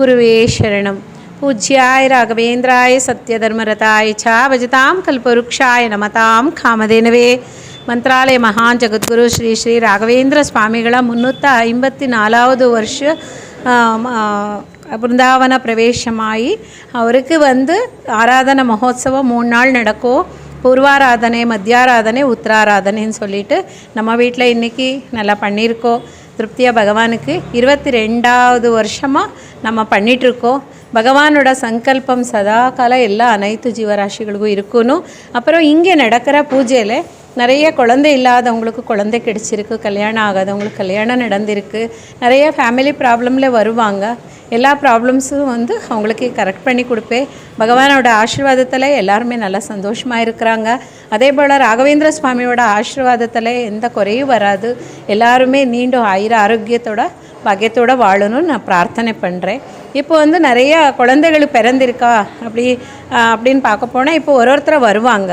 गुरुवे शरणं पूज्याय राघवेन्द्राय सत्यधर्मरताय च भजतां कल्पवृक्षाय नमतां कामधेनवे ಮಂತ್ರಾಲಯ ಮಹಾನ್ ಜಗದ್ಗುರು ಶ್ರೀ ಶ್ರೀ ರಾಘವೇಂದ್ರ ಸ್ವಾಮಿಗಳ ಮುನ್ನೂತ್ತ ಐಂಬತ್ತಿ ನಾಲಾವುದು ವರ್ಷ பிருந்தாவன பிரவேசமாகி அவருக்கு வந்து ஆராதன மகோத்சவம் மூணு நாள் நடக்கும் பூர்வாராதனை மத்தியாராதனை உத்தராராதனைன்னு சொல்லிட்டு நம்ம வீட்டில் இன்றைக்கி நல்லா பண்ணியிருக்கோம் திருப்தியாக பகவானுக்கு இருபத்தி ரெண்டாவது வருஷமாக நம்ம பண்ணிகிட்ருக்கோம் பகவானோட சங்கல்பம் சதா கால எல்லா அனைத்து ஜீவராசிகளுக்கும் இருக்கணும் அப்புறம் இங்கே நடக்கிற பூஜையில் நிறைய குழந்தை இல்லாதவங்களுக்கு குழந்தை கிடைச்சிருக்கு கல்யாணம் ஆகாதவங்களுக்கு கல்யாணம் நடந்திருக்கு. நிறைய ஃபேமிலி ப்ராப்ளமில் வருவாங்க. எல்லா ப்ராப்ளம்ஸும் வந்து அவங்களுக்கு கரெக்ட் பண்ணி கொடுப்பேன் பகவானோட ஆசீர்வாதத்தில் எல்லாருமே நல்லா சந்தோஷமாக இருக்கிறாங்க. அதே போல் ராகவேந்திர சுவாமியோட ஆசீர்வாதத்தில் எந்த குறையும் வராது. எல்லாருமே நீண்டும் ஆயிர ஆரோக்கியத்தோட பகையத்தோட வாழணும்னு நான் பிரார்த்தனை பண்ணுறேன் இப்போ வந்து நிறைய குழந்தைகள் பிறந்திருக்கா அப்படி அப்படின்னு பார்க்க போனால் இப்போ ஒரு ஒருத்தர் வருவாங்க.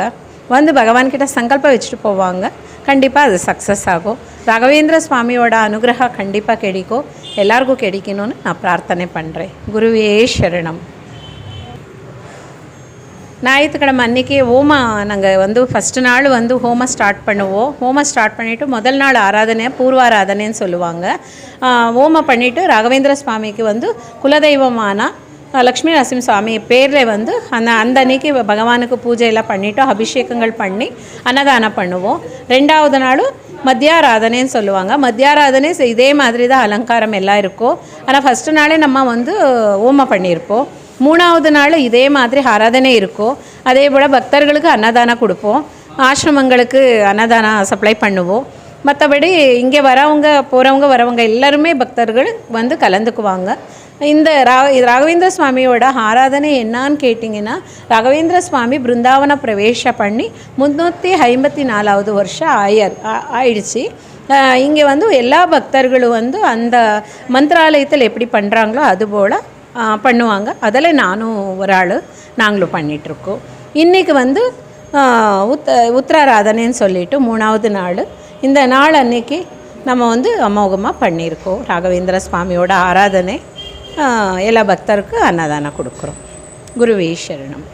வந்து பகவான்கிட்ட சங்கல்பம் வச்சுட்டு போவாங்க. கண்டிப்பாக அது சக்ஸஸ் ஆகும். ராகவேந்திர சுவாமியோட அனுகிரகம் கண்டிப்பாக கிடைக்கும். எல்லாருக்கும் கிடைக்கணும்னு நான் பிரார்த்தனை பண்ணுறேன் குருவே சரணம். ஞாயிற்றுக்கிழமை அன்றைக்கி ஹோமா நாங்கள் வந்து ஃபஸ்ட்டு நாள் வந்து ஹோமம் ஸ்டார்ட் பண்ணுவோம். ஹோமம் ஸ்டார்ட் பண்ணிவிட்டு முதல் நாள் ஆராதனை பூர்வாராதனைன்னு சொல்லுவாங்க. ஹோமம் பண்ணிவிட்டு ராகவேந்திர சுவாமிக்கு வந்து குலதெய்வமான லக்ஷ்மி நரசிம்ம சுவாமி பேரில் வந்து அந்த அந்த அன்னைக்கு பகவானுக்கு பூஜையெல்லாம் பண்ணிவிட்டு அபிஷேகங்கள் பண்ணி அன்னதானம் பண்ணுவோம். ரெண்டாவது நாளும் மத்தியாராதனைன்னு சொல்லுவாங்க. மத்தியாராதனை இதே மாதிரி தான் அலங்காரம் எல்லாம் இருக்கும். ஆனால் ஃபஸ்ட்டு நாளே நம்ம வந்து ஹோமம் பண்ணியிருப்போம். மூணாவது நாள் இதே மாதிரி ஆராதனை இருக்கும். அதே போல் பக்தர்களுக்கு அன்னதானம் கொடுப்போம். ஆசிரமங்களுக்கு அன்னதானம் சப்ளை பண்ணுவோம். மற்றபடி இங்கே வரவங்க போகிறவங்க வரவங்க எல்லாருமே பக்தர்கள் வந்து கலந்துக்குவாங்க. இந்த ரா ராகவேந்திர சுவாமியோட ஆராதனை என்னான்னு கேட்டிங்கன்னா ராகவேந்திர சுவாமி பிருந்தாவன பிரவேசம் பண்ணி முந்நூற்றி ஐம்பத்தி நாலாவது வருஷம் ஆயர் ஆ- ஆயிடுச்சு. இங்கே வந்து எல்லா பக்தர்களும் வந்து அந்த மந்திராலயத்தில் எப்படி பண்ணுறாங்களோ அதுபோல் பண்ணுவாங்க. அதில் நானும் ஒரு ஆள் நாங்களும் பண்ணிகிட்ருக்கோம் இன்றைக்கி வந்து உத் உத்தராராதனைன்னு சொல்லிட்டு மூணாவது நாள் இந்த நாள் அன்னைக்கு நம்ம வந்து அமோகமாக பண்ணியிருக்கோம். ராகவேந்திர சுவாமியோட ஆராதனை எல்லா பக்தருக்கும் அன்னதானம் கொடுக்குறோம். குருவே சரணம்.